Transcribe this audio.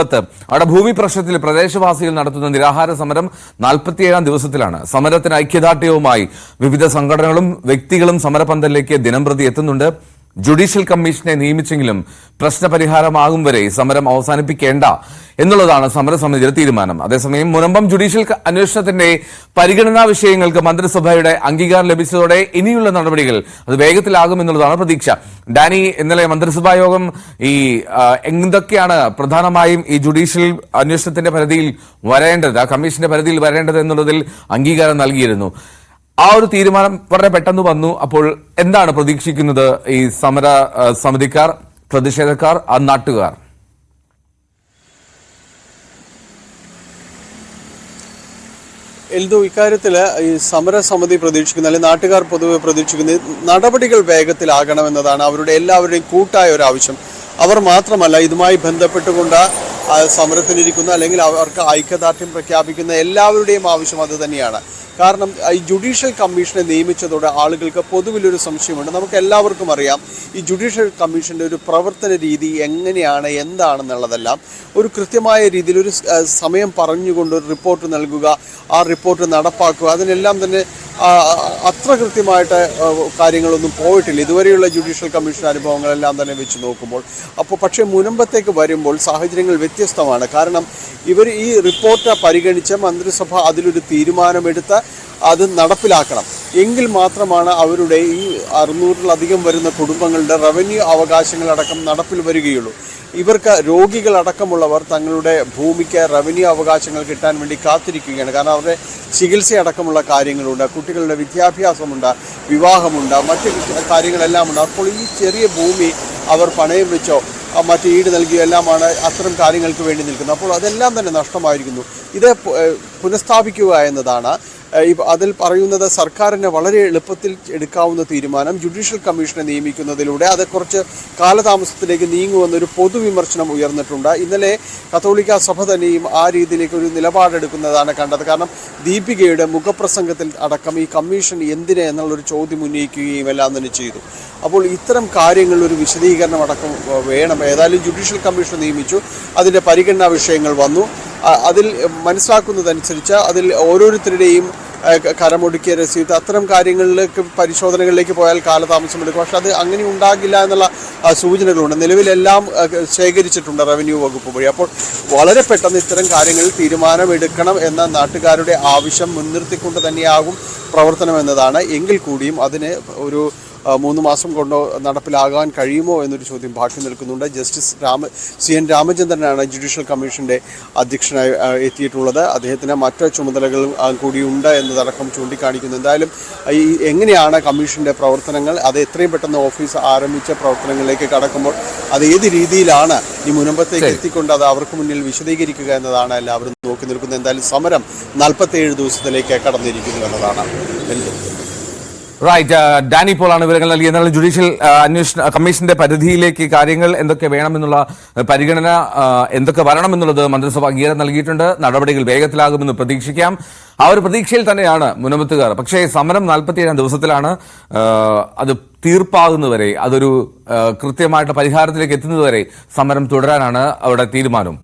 പത്ത്. അവിടെ ഭൂമി പ്രശ്നത്തിൽ പ്രദേശവാസികൾ നടത്തുന്ന നിരാഹാര സമരം നാൽപ്പത്തിയേഴാം ദിവസത്തിലാണ്. സമരത്തിന് ഐക്യദാർഢ്യവുമായി വിവിധ സംഘടനകളും വ്യക്തികളും സമരപന്തലിലേക്ക് ദിനംപ്രതി എത്തുന്നുണ്ട്. ജുഡീഷ്യൽ കമ്മീഷനെ നിയമിച്ചെങ്കിലും പ്രശ്നപരിഹാരമാകും വരെ സമരം അവസാനിപ്പിക്കേണ്ട എന്നുള്ളതാണ് സമരസമിതിയുടെ തീരുമാനം. അതേസമയം മുനമ്പം ജുഡീഷ്യൽ അന്വേഷണത്തിന്റെ പരിഗണനാ വിഷയങ്ങൾക്ക് മന്ത്രിസഭയുടെ അംഗീകാരം ലഭിച്ചതോടെ ഇനിയുള്ള നടപടികൾ അത് വേഗത്തിലാകും എന്നുള്ളതാണ് പ്രതീക്ഷ. ഡാനി ഇന്നലെ മന്ത്രിസഭാ യോഗം ഈ എന്തൊക്കെയാണ് പ്രധാനമായും ഈ ജുഡീഷ്യൽ അന്വേഷണത്തിന്റെ പരിധിയിൽ വരേണ്ടത് ആ കമ്മീഷന്റെ പരിധിയിൽ വരേണ്ടത് എന്നുള്ളതിൽ അംഗീകാരം നൽകിയിരുന്നു. ആ ഒരു തീരുമാനം വളരെ പെട്ടെന്ന് വന്നു. അപ്പോൾ എന്താണ് പ്രതീക്ഷിക്കുന്നത് ഈ സമര സമിതിക്കാർ പ്രതിഷേധക്കാർ ആ നാട്ടുകാർ? എൽദു ഇക്കാര്യത്തിൽ ഈ സമരസമിതി പ്രതീക്ഷിക്കുന്ന അല്ലെങ്കിൽ നാട്ടുകാർ പൊതുവെ പ്രതീക്ഷിക്കുന്നത് നടപടികൾ വേഗത്തിലാകണമെന്നതാണ് അവരുടെ എല്ലാവരുടെയും കൂട്ടായ ഒരു ആവശ്യം. അവർ മാത്രമല്ല ഇതുമായി ബന്ധപ്പെട്ടുകൊണ്ട് സമരത്തിനിരിക്കുന്ന അല്ലെങ്കിൽ അവർക്ക് ഐക്യദാർഢ്യം പ്രഖ്യാപിക്കുന്ന എല്ലാവരുടെയും ആവശ്യം അത് തന്നെയാണ്. കാരണം ഈ ജുഡീഷ്യൽ കമ്മീഷനെ നിയമിച്ചതോടെ ആളുകൾക്ക് പൊതുവിലൊരു സംശയമുണ്ട്. നമുക്ക് എല്ലാവർക്കും അറിയാം ഈ ജുഡീഷ്യൽ കമ്മീഷന്റെ ഒരു പ്രവർത്തന രീതി എങ്ങനെയാണ് എന്താണെന്നുള്ളതെല്ലാം. ഒരു കൃത്യമായ രീതിയിൽ ഒരു സമയം പറഞ്ഞുകൊണ്ട് ഒരു റിപ്പോർട്ട് നൽകുക ആ റിപ്പോർട്ട് നടപ്പാക്കുക അതിനെല്ലാം തന്നെ അത്ര കൃത്യമായിട്ട് കാര്യങ്ങളൊന്നും പോയിട്ടില്ല. ഇതുവരെയുള്ള ജുഡീഷ്യൽ കമ്മീഷൻ അനുഭവങ്ങളെല്ലാം തന്നെ വെച്ച് നോക്കുമ്പോൾ. അപ്പോൾ പക്ഷേ മുനമ്പത്തേക്ക് വരുമ്പോൾ സാഹചര്യങ്ങൾ വ്യത്യസ്തമാണ്. കാരണം ഇവർ ഈ റിപ്പോർട്ട് പരിഗണിച്ച് മന്ത്രിസഭ അതിലൊരു തീരുമാനമെടുത്ത് അത് നടപ്പിലാക്കണം. എങ്കിൽ മാത്രമാണ് അവരുടെ ഈ അറുന്നൂറിലധികം വരുന്ന കുടുംബങ്ങളുടെ റവന്യൂ അവകാശങ്ങളടക്കം നടപ്പിൽ വരികയുള്ളൂ. ഇവർക്ക് രോഗികളടക്കമുള്ളവർ തങ്ങളുടെ ഭൂമിക്ക് റവന്യൂ അവകാശങ്ങൾ കിട്ടാൻ വേണ്ടി കാത്തിരിക്കുകയാണ്. കാരണം അവരുടെ ചികിത്സയടക്കമുള്ള കാര്യങ്ങളുണ്ട്. കുട്ടികളുടെ വിദ്യാഭ്യാസമുണ്ട് വിവാഹമുണ്ട് മറ്റ് കാര്യങ്ങളെല്ലാം ഉണ്ട് അപ്പോൾ ഈ ചെറിയ ഭൂമി അവർ പണയം വെച്ചോ മറ്റ് ഈട് നൽകിയോ എല്ലാമാണ് അത്തരം കാര്യങ്ങൾക്ക് വേണ്ടി നിൽക്കുന്നത്. അപ്പോൾ അതെല്ലാം തന്നെ നഷ്ടമായിരിക്കുന്നു. ഇത് പുനഃസ്ഥാപിക്കുക എന്നതാണ് അതിൽ പറയുന്നത് സർക്കാരിന് വളരെ എളുപ്പത്തിൽ എടുക്കാവുന്ന തീരുമാനം ജുഡീഷ്യൽ കമ്മീഷനെ നിയമിക്കുന്നതിലൂടെ അത് കുറച്ച് കാലതാമസത്തിലേക്ക് നീങ്ങുമെന്നൊരു പൊതുവിമർശനം ഉയർന്നിട്ടുണ്ട്. ഇന്നലെ കത്തോലിക്ക സഭ തന്നെയും ആ രീതിയിലേക്ക് ഒരു നിലപാടെടുക്കുന്നതാണ് കണ്ടത്. കാരണം ദീപികയുടെ മുഖപ്രസംഗത്തിൽ അടക്കം ഈ കമ്മീഷൻ എന്തിനെ എന്നുള്ളൊരു ചോദ്യം ഉന്നയിക്കുകയും എല്ലാം തന്നെ ചെയ്തു. അപ്പോൾ ഇത്തരം കാര്യങ്ങളിൽ ഒരു വിശദീകരണം അടക്കം വേണം. ഏതായാലും ജുഡീഷ്യൽ കമ്മീഷൻ നിയമിച്ചു. അതിന്റെ പരിഗണനാ വിഷയങ്ങൾ വന്നു. അതിൽ മനസ്സിലാക്കുന്നതനുസരിച്ച് അതിൽ ഓരോരുത്തരുടെയും കരമൊടുക്കിയ രസീത്. അത്തരം കാര്യങ്ങളിലേക്ക് പരിശോധനകളിലേക്ക് പോയാൽ കാലതാമസം എടുക്കും പക്ഷെ അത് അങ്ങനെ ഉണ്ടാകില്ല എന്നുള്ള സൂചനകളുണ്ട്. നിലവിലെല്ലാം ശേഖരിച്ചിട്ടുണ്ട് റവന്യൂ വകുപ്പ് വഴി. അപ്പോൾ വളരെ പെട്ടെന്ന് ഇത്തരം കാര്യങ്ങളിൽ തീരുമാനമെടുക്കണം എന്ന നാട്ടുകാരുടെ ആവശ്യം മുൻനിർത്തിക്കൊണ്ട് തന്നെയാകും പ്രവർത്തനം എന്നതാണ് എങ്കിൽ കൂടിയും അതിന് ഒരു മൂന്ന് മാസം കൊണ്ടോ നടപ്പിലാകാൻ കഴിയുമോ എന്നൊരു ചോദ്യം ബാക്കി നിൽക്കുന്നുണ്ട്. ജസ്റ്റിസ് രാമ സി എൻ രാമചന്ദ്രനാണ് ജുഡീഷ്യൽ കമ്മീഷന്റെ അധ്യക്ഷനായി എത്തിയിട്ടുള്ളത്. അദ്ദേഹത്തിന് മറ്റു ചുമതലകളും കൂടിയുണ്ട് എന്നതടക്കം ചൂണ്ടിക്കാണിക്കുന്നു. എന്തായാലും ഈ എങ്ങനെയാണ് കമ്മീഷന്റെ പ്രവർത്തനങ്ങൾ? അത് എത്രയും പെട്ടെന്ന് ഓഫീസ് ആരംഭിച്ച പ്രവർത്തനങ്ങളിലേക്ക് കടക്കുമ്പോൾ അത് ഏത് രീതിയിലാണ് ഈ മുനമ്പത്തേക്ക് എത്തിക്കൊണ്ട് അത് അവർക്ക് മുന്നിൽ വിശദീകരിക്കുക എന്നതാണ് എല്ലാവരും നോക്കി നിൽക്കുന്നത്. എന്തായാലും സമരം നാൽപ്പത്തേഴ് ദിവസത്തിലേക്ക് കടന്നിരിക്കുന്നു എന്നതാണ് എന്റെ റൈറ്റ് ഡാനി പോളാണ് വിവരങ്ങൾ നൽകിയത്. എന്നാൽ ജുഡീഷ്യൽ അന്വേഷണ കമ്മീഷന്റെ പരിധിയിലേക്ക് കാര്യങ്ങൾ എന്തൊക്കെ വേണമെന്നുള്ള പരിഗണന എന്തൊക്കെ വരണമെന്നുള്ളത് മന്ത്രിസഭ അംഗീകാരം നൽകിയിട്ടുണ്ട്. നടപടികൾ വേഗത്തിലാകുമെന്ന് പ്രതീക്ഷിക്കാം. ആ ഒരു പ്രതീക്ഷയിൽ തന്നെയാണ് മുനമ്പത്തുകാർ. പക്ഷേ സമരം നാൽപ്പത്തിയേഴാം ദിവസത്തിലാണ് അത് തീർപ്പാകുന്നവരെ അതൊരു കൃത്യമായിട്ടുള്ള കൃത്യമായിട്ട് പരിഹാരത്തിലേക്ക് എത്തുന്നതുവരെ സമരം തുടരാനാണ് അവിടെ തീരുമാനം.